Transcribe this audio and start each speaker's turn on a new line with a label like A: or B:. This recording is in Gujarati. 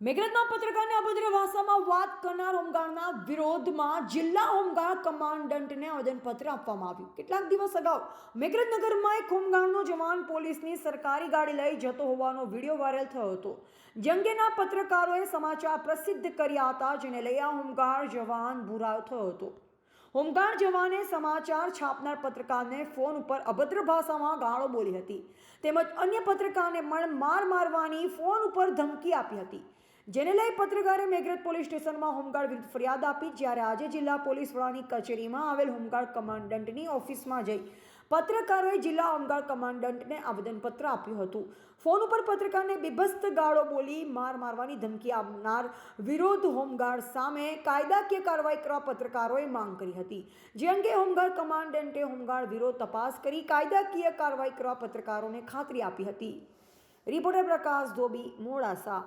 A: મેઘરજમાં પત્રકારને અભદ્ર ભાષામાં વાત કરનાર હોમગાર્ડના વિરોધમાં જિલ્લા હોમગાર્ડ કમાન્ડન્ટને આવેદનપત્ર આપવામાં આવ્યું. કેટલાક દિવસ અગાઉ મેઘરજનગરમાં એક હોમગાર્ડનો જવાન પોલીસની સરકારી ગાડી લઈ જતો હોવાનો વીડિયો વાયરલ થયો હતો. જંગેના પત્રકારોએ સમાચાર પ્રસિદ્ધ કર્યા હતા, જેને લઈ આ હોમગાર્ડ જવાન ભૂરાયો થયો હતો. હોમગાર્ડ જવાને સમાચાર છાપનાર પત્રકારને ફોન ઉપર અભદ્ર ભાષામાં ગાળો બોલી હતી. તેમજ અન્ય પત્રકારને પણ માર મારવાની ફોન ઉપર ધમકી આપી હતી. જેને લઈ પત્રકારે મેઘરજ પોલીસ સ્ટેશનમાં હોમગાર્ડ વિરુદ્ધ ફરિયાદ આપી, જ્યારે આજે જિલ્લા પોલીસ વડાની કચેરીમાં આવેલ હોમગાર્ડ કમાન્ડન્ટની ઓફિસમાં જઈ પત્રકારોએ જિલ્લા હોમગાર્ડ કમાન્ડન્ટને આવેદનપત્ર આપ્યું હતું. ફોન ઉપર પત્રકારને બિભસ્ત ગાળો બોલી માર મારવાની ધમકી આપનાર વિરોધ હોમગાર્ડ સામે કાયદાકીય કાર્યવાહી કરવા પત્રકારોએ માંગ કરી હતી. જે અંગે હોમગાર્ડ કમાન્ડન્ટે હોમગાર્ડ વિરોધ તપાસ કરી કાયદાકીય કાર્યવાહી કરવા પત્રકારોને ખાતરી આપી હતી. રિપોર્ટર પ્રકાશ ધોબી, મોડાસા.